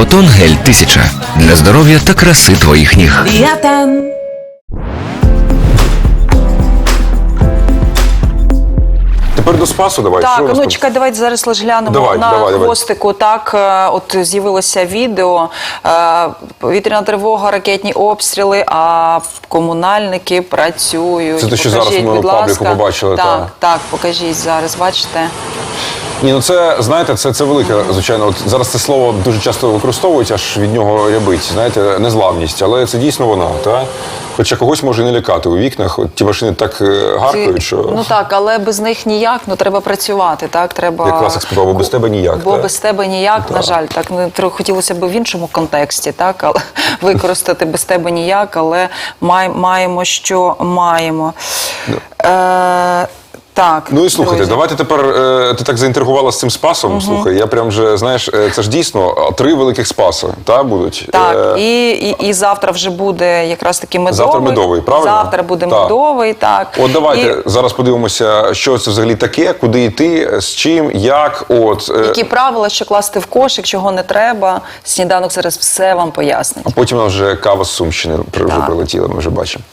Біотон гель 1000 для здоров'я та краси твоїх ніг. Біотен. Тепер до спасу давай. що у Так, нас ну тут? чекай, давайте зараз лише глянемо Давай, на давай, давай. хвостику. Так, е, от з'явилося відео, е, повітряна тривога, ракетні обстріли, а комунальники працюють. Це те, що зараз Покажіть, ми будь на пабліку ласка. побачили, Так, та. так, покажіть зараз, бачите. Ні, ну це знаєте, це, це велике, звичайно. От зараз це слово дуже часто використовують, аж від нього рябить. Знаєте, незламність, але це дійсно вона, та хоча когось може не лякати у вікнах. От ті машини так е, гаркають, що Ну так, але без них ніяк, ну треба працювати. Так, треба Як класик співав, бо без тебе ніяк, Бо так? без тебе ніяк, на жаль, так ну, хотілося б в іншому контексті, так, але використати без тебе ніяк, але май, маємо, що маємо. Е, так, Ну і слухайте, друзі. давайте тепер е, ти так заінтригувала з цим спасом. Слухай, я прям вже знаєш, е, це ж дійсно три великих спаси, та будуть. Так, Е, і, і, і завтра вже буде якраз таки медовий. Завтра медовий, правильно? Завтра буде Так. медовий, так. От давайте І зараз подивимося, що це взагалі таке, куди йти, з чим, як. От е, які правила, що класти в кошик, чого не треба. Сніданок зараз все вам пояснить. а потім у вже кава з Сумщини прилетіла, ми вже бачимо.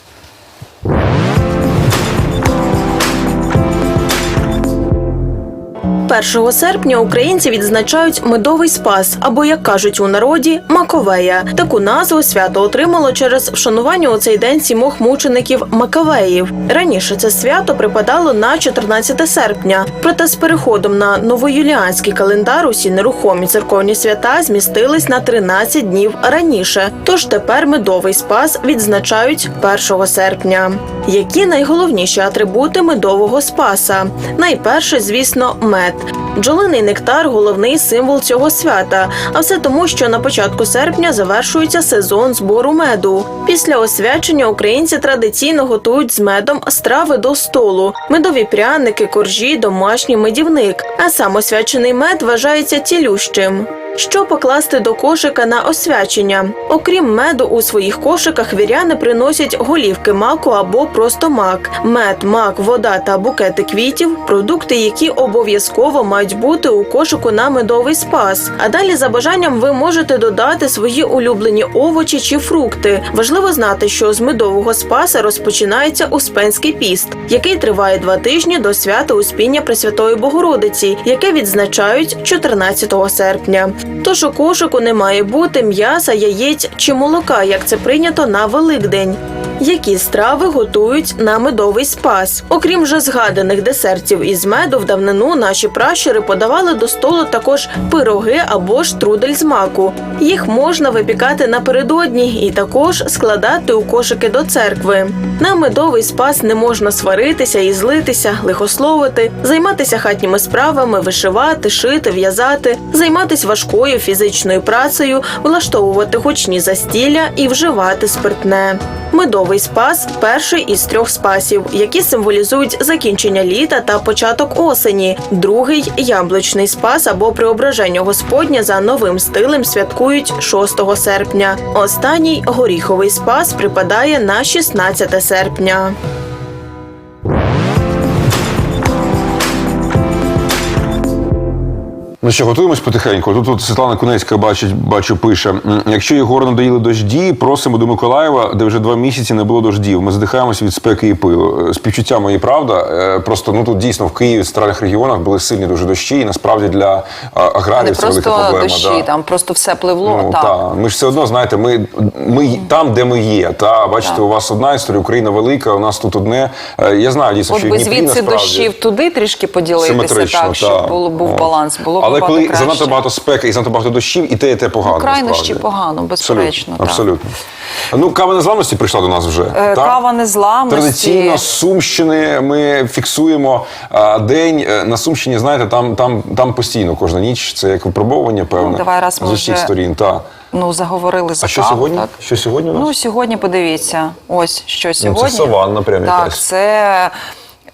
1 серпня українці відзначають медовий спас, або як кажуть у народі, Маковея. Таку назву свято отримало через вшанування у цей день сімох мучеників Макавеїв. Раніше це свято припадало на 14 серпня. Проте з переходом на новоюліанський календар усі нерухомі церковні свята змістились на 13 днів раніше. Тож тепер медовий спас відзначають 1 серпня. Які найголовніші атрибути медового спаса? Найперше, звісно, мед. Бджолиний нектар головний символ цього свята. А все тому, що на початку серпня завершується сезон збору меду. Після освячення українці традиційно готують з медом страви до столу: медові пряники, коржі, домашній медівник. А сам освячений мед вважається цілющим. Що покласти до кошика на освячення? Окрім меду, у своїх кошиках віряни приносять голівки маку або просто мак, мед, мак, вода та букети квітів продукти, які обов'язково мають бути у кошику на медовий спас. А далі, за бажанням, ви можете додати свої улюблені овочі чи фрукти. Важливо знати, що з медового спаса розпочинається Успенський піст, який триває два тижні до свята Успіння Пресвятої Богородиці, яке відзначають 14 серпня. Тож у кошику не має бути м'яса, яєць чи молока, як це прийнято на Великдень. Які страви готують на медовий спас? Окрім вже згаданих десертів із меду, в давнину наші пращури подавали до столу також пироги або ж трудель з маку. Їх можна випікати напередодні і також складати у кошики до церкви. На медовий спас не можна сваритися і злитися, лихословити, займатися хатніми справами, вишивати, шити, в'язати, займатися важкою фізичною працею, влаштовувати гучні застілля і вживати спиртне. Медовий спас перший із трьох спасів, які символізують закінчення літа та початок осені. Другий яблучний спас або преображення Господня за новим стилем святкують 6 серпня. Останній горіховий спас припадає на 16 серпня. Ну що, готуємось потихеньку. Тут, тут Світлана Кунецька бачить, бачу, пише: «М, якщо Єгору надоїли дожді, просимо до Миколаєва, де вже два місяці не було дождів. Ми задихаємося від спеки і пилу. Е, Співчуття мої правда. Е, Просто ну тут дійсно в Києві, в центральних регіонах були сильні дуже дощі, і насправді для а, Не аграріїв це велика проблема. дощі, да. там просто все пливло. Ну, так. та. Ми ж все одно, знаєте, ми, ми там, де ми є. Та бачите, Так. у вас одна історія, Україна велика, у нас тут одне. Е, Я знаю, дійсно, От що би звідси дощів туди трішки поділитися, так, щоб було, був От. баланс. Було Але коли краще. занадто багато спеки і занадто багато дощів, і те, і те погано. Ну, крайнощі погано, безперечно, Абсолютно. абсолютно. Ну, кава незламності прийшла до нас вже. Е, так? Кава незламності. Традиційно з Сумщини ми фіксуємо а, день. Е, На Сумщині, знаєте, там, там, там постійно кожна ніч. Це як випробовування, певне. Ну, давай, раз ми з усіх вже сторін. Та. Ну, заговорили за А що каву, сьогодні? Так? Що сьогодні у нас? Ну, сьогодні подивіться. Ось що сьогодні. Ну, саванна прям Так, якась. це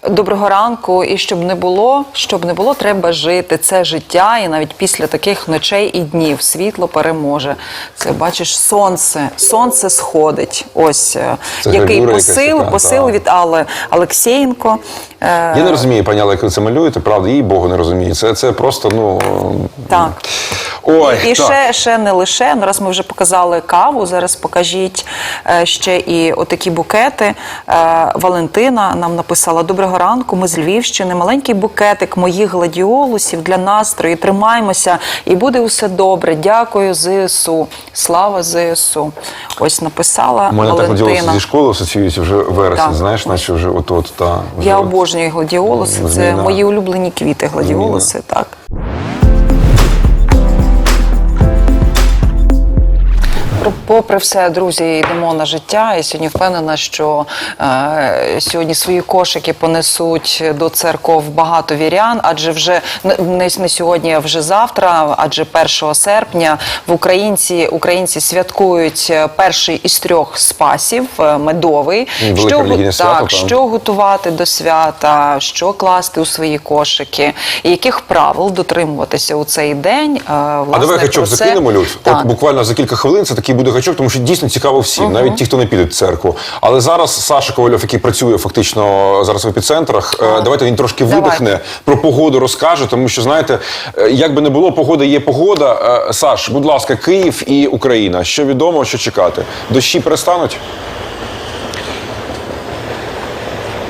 доброго ранку. І щоб не було, щоб не було, треба жити. Це життя, і навіть після таких ночей і днів світло переможе. Це бачиш, сонце. Сонце сходить. Ось е, Це який посил, така, посил так. від Алли Алексєєнко. Е, Я не розумію, пані Алла, як ви це малюєте, правда, їй Богу не розумію. Це, це просто, ну. Так. Ой, і і ще, ще не лише. Ну, раз ми вже показали каву, зараз покажіть е, ще і отакі букети. Е, Валентина нам написала: Доброго ранку, ми з Львівщини. Маленький букетик моїх гладіолусів для настрою. Тримаймося, і буде усе добре. Дякую, ЗСУ. Слава ЗСУ. Ось написала У мене так Валентина. гладіолуси зі школи асоціюються вже вересень, Так. знаєш, наче вже от-от, та. вже Я обожнюю гладіолуси. Це мої улюблені квіти. Гладіолуси, так. Попри все, друзі, йдемо на життя. І сьогодні впевнена, що е, сьогодні свої кошики понесуть до церков багато вірян, адже вже не, не сьогодні, а вже завтра, адже 1 серпня в українці українці святкують е, перший із трьох спасів е, медовий. Велике Що, свято, так, так. що готувати до свята, що класти у свої кошики, і яких правил дотримуватися у цей день. е, Власне, А давай про це- закинемо, Люд. От буквально за кілька хвилин це такий буде гачок, тому що дійсно цікаво всім, навіть ті, хто не піде в церкву. Але зараз Саша Ковальов, який працює фактично зараз в епіцентрах, е, давайте він трошки Давайте. видихне, про погоду розкаже, тому що знаєте, е, як би не було, погода є погода. Е, Саш, будь ласка, Київ і Україна. Що відомо, що чекати? Дощі перестануть?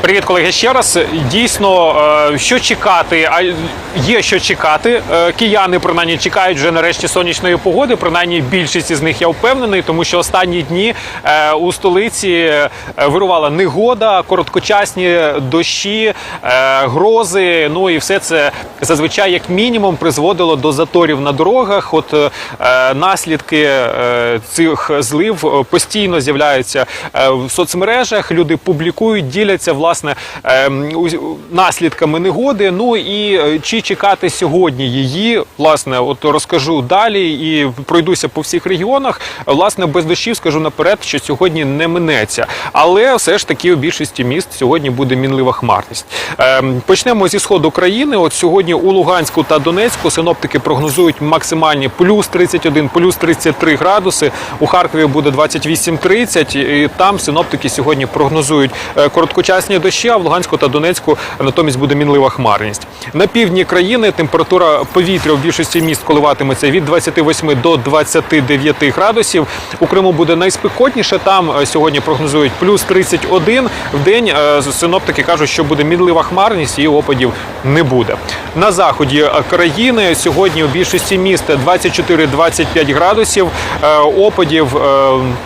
Привіт, колеги. Ще раз дійсно, е, що чекати? А є що чекати. Е, Кияни принаймні чекають вже нарешті сонячної погоди. Принаймні більшість із них я впевнений, тому що останні дні е, у столиці вирувала негода, короткочасні дощі, грози. Ну і все це зазвичай як мінімум призводило до заторів на дорогах. От наслідки цих злив постійно з'являються в соцмережах. Люди публікують, діляться власне е, у- наслідками негоди. Ну і е, чи чекати сьогодні її, власне, от розкажу далі і пройдуся по всіх регіонах. Власне, без дощів скажу наперед, що сьогодні не минеться. Але все ж таки у більшості міст сьогодні буде мінлива хмарність. Е, Почнемо зі сходу країни. От сьогодні у Луганську та Донецьку синоптики прогнозують максимальні плюс 31, плюс 33 градуси. У Харкові буде 28-30. І там синоптики сьогодні прогнозують е, короткочасні дощі, а в Луганську та Донецьку натомість буде мінлива хмарність. На півдні країни температура повітря в більшості міст коливатиметься від 28 до 29 градусів. У Криму буде найспекотніше. Там е, сьогодні прогнозують плюс 31. В день е, синоптики кажуть, що буде мінлива хмарність і опадів не буде. На заході е, країни сьогодні у більшості міст 24-25 градусів. Опадів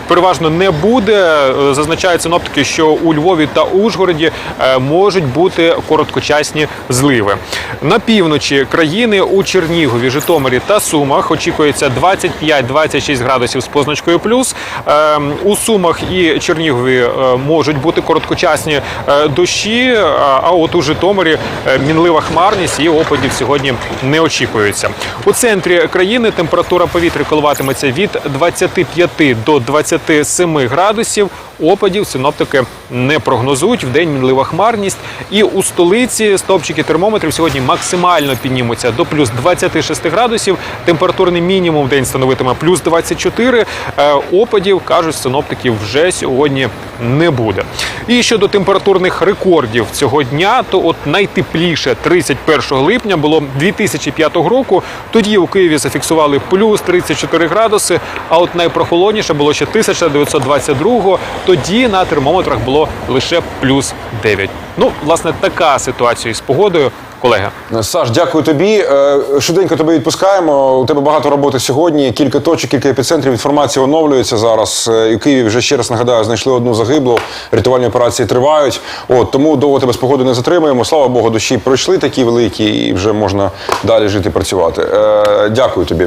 переважно не буде. Зазначають синоптики, що у Львові та Ужгороді е, можуть бути короткочасні зливи. На півночі країни у Чернігові, Житомирі та Сумах очікується 25-26 градусів з позначкою плюс. Е, У Сумах і Чернігові е, можуть бути короткочасні дощі, а- от у Житомирі мінлива хмарність і опадів сьогодні не очікується. У центрі країни температура повітря коливатиметься від 25 до 27 градусів. Опадів синоптики не прогнозують. В день мінлива хмарність. І у столиці стопчики термометрів сьогодні максимально піднімуться до плюс 26 градусів. Температурний мінімум в день становитиме плюс 24. Е, Опадів кажуть синоптики вже сьогодні не буде. І щодо температурних рекордів цього дня, то от найтепліше 31 липня було 2005 року. Тоді у Києві зафіксували плюс 34 градуси. А от найпрохолодніше було ще 1922 Тоді на термометрах було лише плюс 9. Ну, власне, така ситуація із погодою, колеги. Саш, дякую тобі. Е, Швиденько тебе відпускаємо. У тебе багато роботи сьогодні. Кілька точок, кілька епіцентрів. Інформація оновлюється зараз. Е, І в Києві вже ще раз нагадаю, знайшли одну загиблу. Рятувальні операції тривають. От тому довго тебе з погоди не затримуємо. Слава Богу, дощі пройшли такі великі, і вже можна далі жити працювати. Е, Дякую тобі.